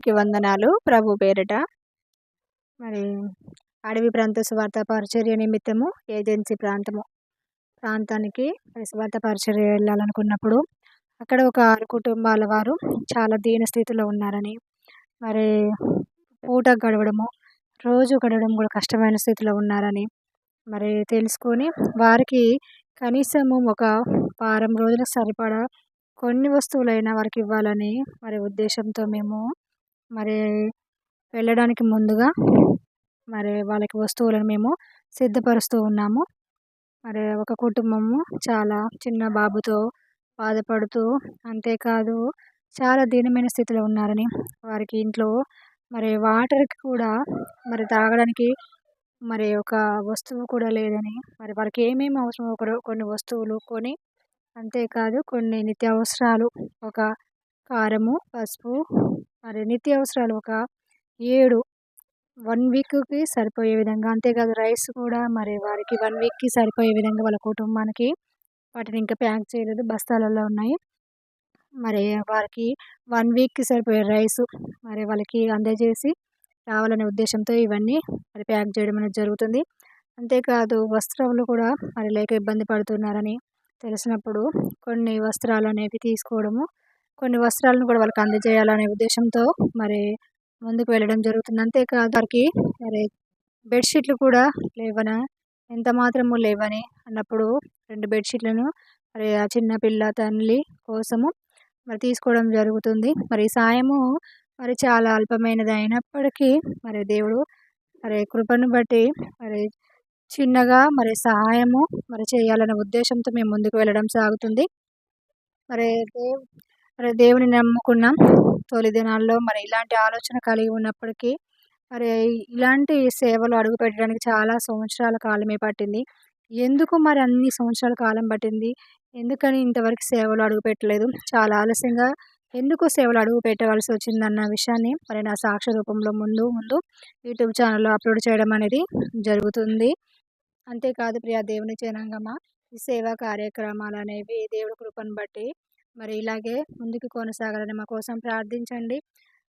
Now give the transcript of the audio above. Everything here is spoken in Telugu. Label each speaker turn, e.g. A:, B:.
A: కి వందనాలు ప్రభు పేరిట. మరి అడవి ప్రాంత స్వార్థ పరిచర్య నిమిత్తము ఏజెన్సీ ప్రాంతము ప్రాంతానికి మరి స్వార్థ పరిచర్య వెళ్ళాలనుకున్నప్పుడు అక్కడ ఒక ఆరు కుటుంబాల వారు చాలా దీన స్థితిలో ఉన్నారని మరి పూట గడవడము రోజు గడవడం కూడా కష్టమైన స్థితిలో ఉన్నారని మరి తెలుసుకొని వారికి కనీసము ఒక వారం రోజులకు సరిపడా కొన్ని వస్తువులైనా వారికి ఇవ్వాలని మరి ఉద్దేశంతో మేము మరి వెళ్ళడానికి ముందుగా మరి వాళ్ళకి వస్తువులను మేము సిద్ధపరుస్తూ ఉన్నాము. మరి ఒక కుటుంబము చాలా చిన్న బాబుతో బాధపడుతూ అంతేకాదు చాలా దీనమైన స్థితిలో ఉన్నారని వారికి ఇంట్లో మరి వాటర్కి కూడా మరి తాగడానికి మరి ఒక వస్తువు కూడా లేదని మరి వారికి ఏమేమి అవసరమో కూడా కొన్ని వస్తువులు కొని అంతేకాదు కొన్ని నిత్యావసరాలు ఒక కారము పసుపు మరి నిత్యావసరాలు ఒక ఏడు వన్ వీక్కి సరిపోయే విధంగా. అంతేకాదు రైస్ కూడా మరి వారికి వన్ వీక్కి సరిపోయే విధంగా వాళ్ళ కుటుంబానికి వాటిని ఇంకా ప్యాక్ చేయలేదు. బస్తాలలో ఉన్నాయి. మరి వారికి వన్ వీక్కి సరిపోయే రైస్ మరి వాళ్ళకి అందజేసి రావాలనే ఉద్దేశంతో ఇవన్నీ మరి ప్యాక్ చేయడం అనేది జరుగుతుంది. అంతేకాదు వస్త్రాలు కూడా మరి లేక ఇబ్బంది పడుతున్నారని తెలిసినప్పుడు కొన్ని వస్త్రాలు అనేవి తీసుకోవడము కొన్ని వస్త్రాలను కూడా వాళ్ళకి అందజేయాలనే ఉద్దేశంతో మరి ముందుకు వెళ్ళడం జరుగుతుంది. అంతేకాదు వారికి మరి బెడ్షీట్లు కూడా లేవన? ఎంత మాత్రము లేవని అన్నప్పుడు రెండు బెడ్షీట్లను మరి ఆ చిన్నపిల్ల తల్లి కోసము మరి తీసుకోవడం జరుగుతుంది. మరి సాయము మరి చాలా అల్పమైనది అయినప్పటికీ మరి దేవుడు మరి కృపను బట్టి మరి చిన్నగా మరి సహాయము మరి చేయాలనే ఉద్దేశంతో మేము ముందుకు వెళ్ళడం సాగుతుంది. మరి దేవు మరి దేవుని నమ్ముకున్నాం తొలి దినాల్లో మరి ఇలాంటి ఆలోచన కలిగి ఉన్నప్పటికీ మరి ఇలాంటి సేవలు అడుగు పెట్టడానికి చాలా సంవత్సరాల కాలమే పట్టింది. ఎందుకు మరి అన్ని సంవత్సరాల కాలం పట్టింది? ఎందుకని ఇంతవరకు సేవలు అడుగు పెట్టలేదు? చాలా ఆలస్యంగా ఎందుకు సేవలు అడుగు పెట్టవలసి వచ్చిందన్న విషయాన్ని మరి నా సాక్ష్య రూపంలో ముందు ముందు యూట్యూబ్ ఛానల్లో అప్లోడ్ చేయడం అనేది జరుగుతుంది. అంతేకాదు ప్రియా దేవుని జనాంగమా? ఈ సేవా కార్యక్రమాలు అనేవి దేవుడి కృపను బట్టి మరి ఇలాగే ముందుకు కొనసాగాలని మా కోసం ప్రార్థించండి.